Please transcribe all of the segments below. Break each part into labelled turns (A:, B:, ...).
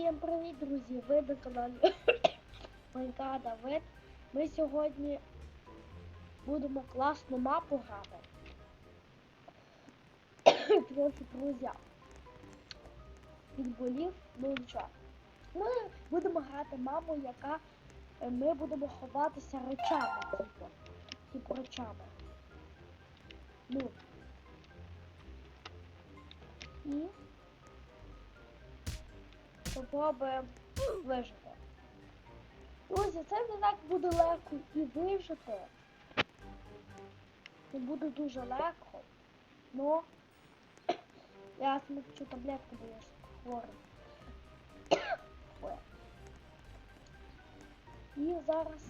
A: Всім привіт, друзі! Ви на каналі Майка Давид. Ми сьогодні будемо класну мапу грати. Трохи друзі. Підболів, ну нічого. Ми будемо грати мапу, яка е, ми будемо ховатися речами, типу. Типу речами. Ну. І спробуємо вижити. Друзі, це не так буде легко і вижити. Не буде дуже легко. Но я смокчу таблетку, бо я хворий. І зараз...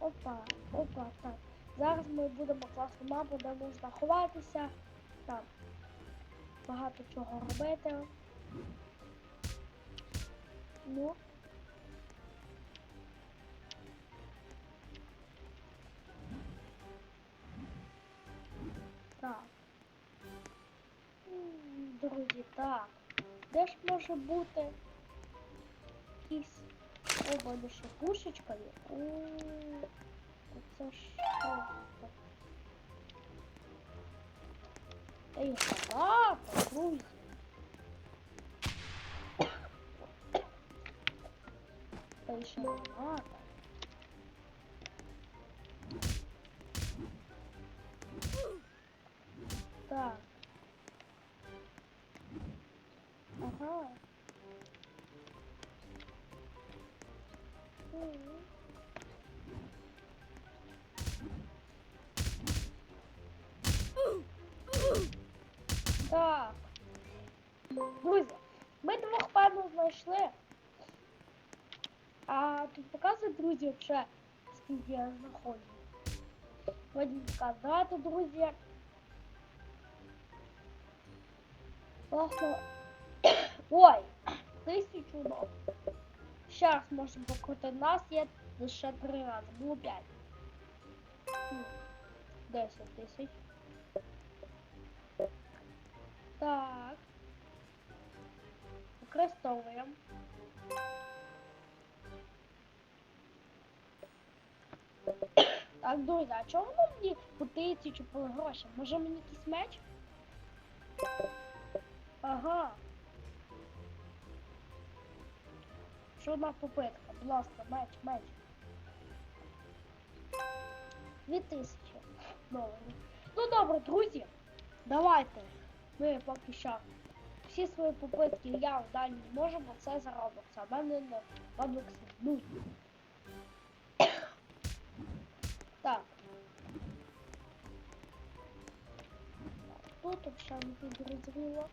A: Опа, опа, так. Зараз ми будемо класну мапу, де можна ховатися. Там багато чого робити. Ну. Так. М, Друзі, так. Де ж може бути якийсь... О, в мене ще пушечка є. М, Це що? Та й багато, друзі. Та й ще багато. Так. Ага. М. Так. Друзі, ми двох певно знайшли. А тут показує, друзі, вже скільки я знаходжу. Потім сказати, друзі. Власне. Ой! Тисячу ног. Ще раз можемо покрутити. Нас є лише три рази. Було п'ять. Хм. Десять тисяч. Так. Використовуємо. Так, друзі, а чого воно мені по тисячу по грошам? Може мені якийсь меч? Ага. Ще одна попитка, будь ласка, меч, меч. Дві тисячі доларів. Ну добре, друзі, давайте. Ми поки що всі свої попитки я в не можу, це заробиться. В мене на Роблоксі нуль. Так. Тут ще не підрозвіло.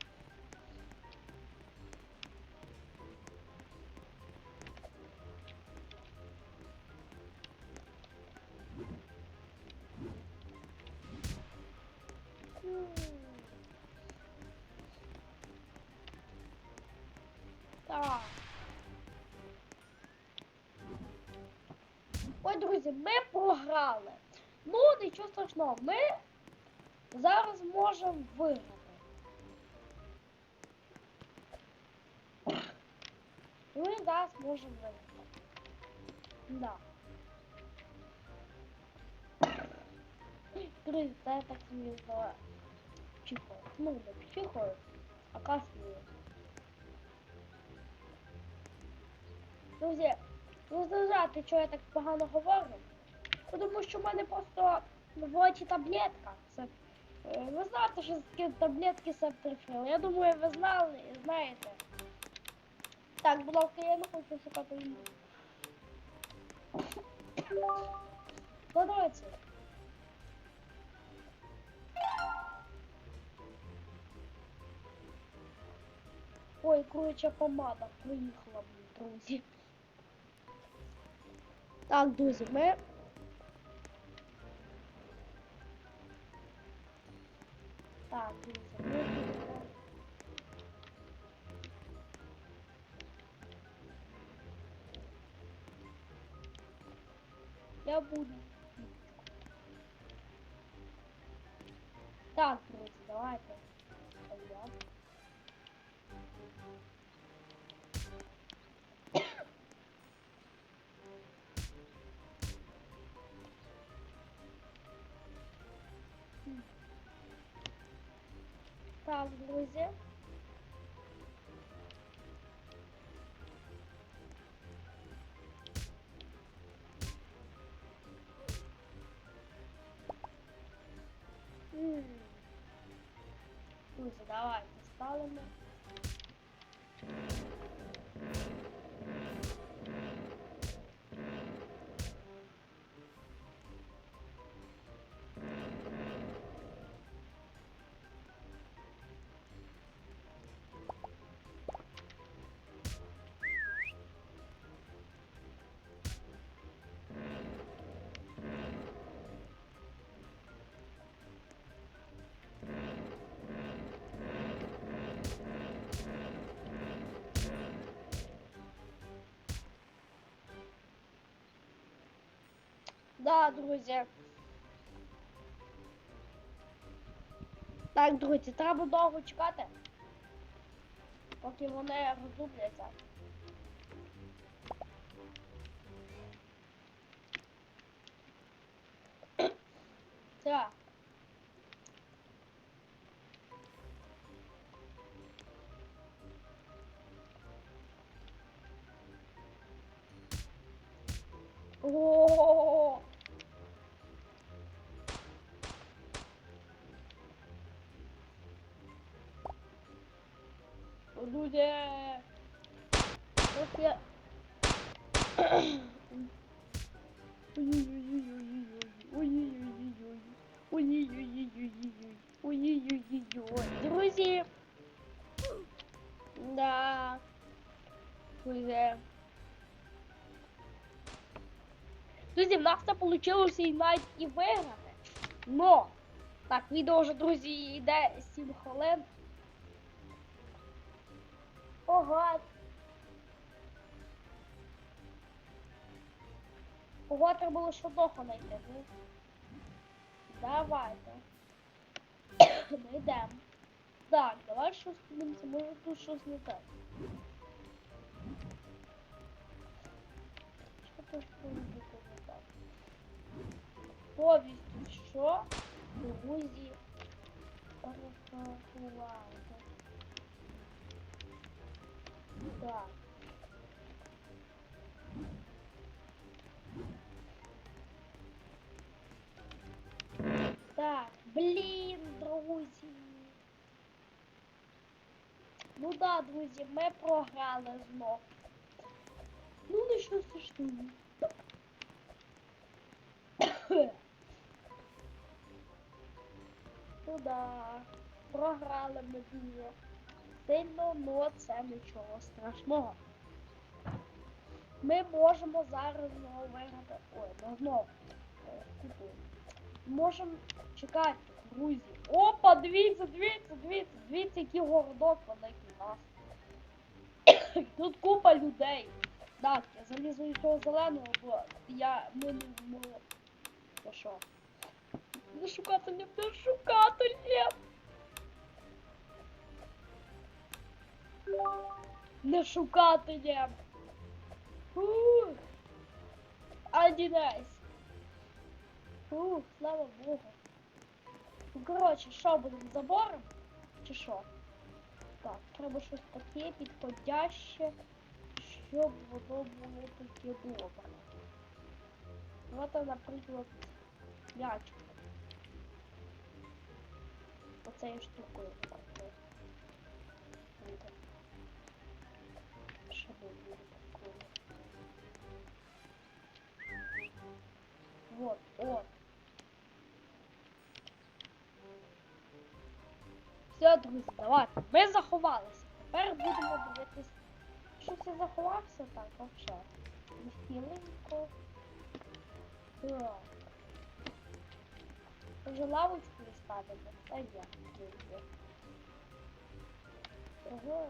A: Друзі, ми програли. Ну, нічого страшного, ми зараз можемо виграти. Ми зараз можемо виграти. Да. Друзі, це я так за чихою. Ну, не чихою, а кашлюю. Друзі, не зважайте, що я так погано говорю. Тому що в мене просто в очі таблетка. Це, е, ви знаєте, що таке таблетки септерфіл. Я думаю, ви знали знаєте. Так, будь ласка, я не хочу шукати війну. Подивіться. Ой, куряча помада приїхала, друзі. Так, друзі, ми. Так, друзі, ми. Я буду. Так, друзі, давайте. Так, друзі. Друзі, давайте спалимо. Да, друзі. Так, друзі, треба довго чекати, поки вони роздупляться. Так. Ось я. Друзья. Да. Друзі. Друзья, у нас це получилось і навіть і виграти. Но! Так, видео уже, друзья, йде 7 хвилин. Ого, Ого, треба було швидко знайти. Ну. Давайте. Ми йдемо. Так, давай щось подивимося, може тут щось не так. Що тут бути не так? Повістю, що? Друзі. Перефарбувати. Так. Так, блін, друзі. Ну да, друзі, ми програли знов. Ну що страшного. Ну да, програли ми дуже сильно, но це нічого страшного. Ми можемо зараз знову виграти. Ой, ну знову е, купуємо. Можемо чекати, друзі. Опа, дивіться, дивіться, дивіться, дивіться, який городок великий у нас. Тут купа людей. Так, я залізу із того зеленого, бо я ми не змогли. Ну що? Не шукати, не не шукати, ні. Не шукати, ні. Фух. Одинайс. Фух, слава Богу. Ну, коротше, що будемо забором? Чи що? Так, треба щось таке підходяще, щоб воно було таке добре. От, наприклад, м'ячик. Оцею. Буде. Що буде такое? Вот, от. Все, друзі, давайте. Ми заховалися. Тепер будемо дивитись. Щось я заховався так, вообще. Нехиленько. Так. Вже лавочку не ставимо? Та я. Ого.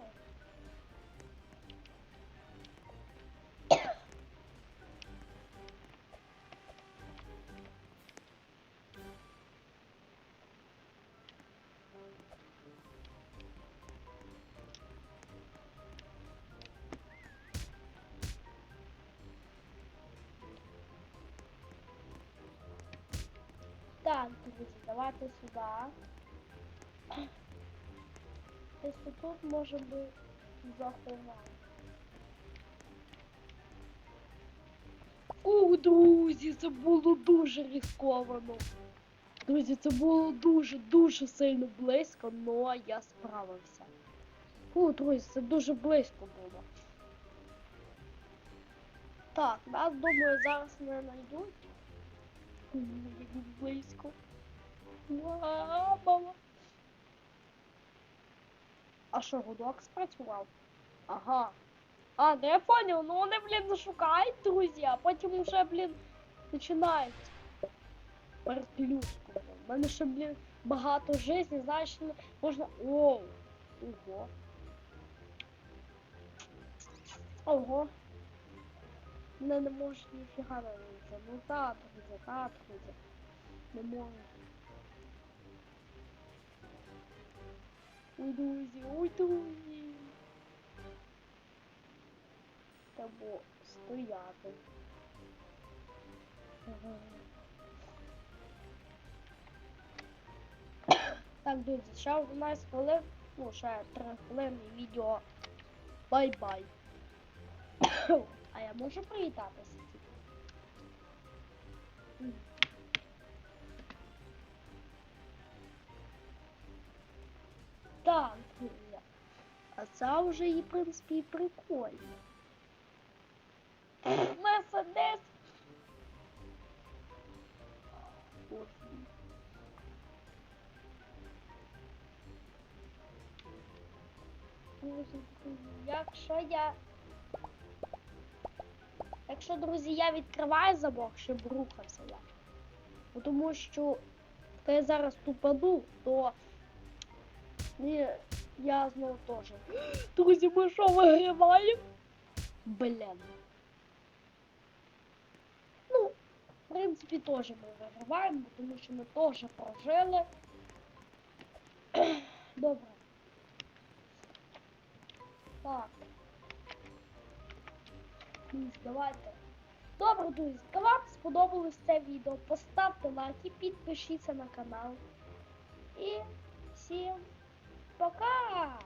A: Так, друзі, давайте сюди. Десь тут може би заховати. Ух, друзі, це було дуже ризиковано. Друзі, це було дуже-дуже сильно близько, але я справився. Фу, друзі, це дуже близько було. Так, нас, думаю, зараз не знайдуть. Близько. Мама. А що, гудок спрацював? Ага. А, ну я понял, ну вони, блін, шукають, друзі, а потім вже, блін, починають. Переплюшку. У мене ще, блін, багато житті, знаєш, можна. Оу. Ого. Ого. Не, не можеш ніфіга не. Ну так, друзі, так, друзі. Не можу. Ой, друзі, ой, друзі. Треба стояти. Так, друзі, ще 11 хвилин, ну, ще 3 хвилини відео. Бай-бай. А я можу привітатися? Так. А це вже і, в принципі, і прикольно. Мерседес. Якщо я. Якщо, друзі, я відкриваю замок, щоб рухався я. Тому що коли я зараз тупану, то ні, я знову теж. Друзі, ми що виграваємо? Блін. Ну, в принципі, теж ми виграваємо, тому що ми теж прожили. Добре. Так. Друзі, давайте. Добре, друзі, вам сподобалось це відео, поставте лайк і підпишіться на канал. І всім пока!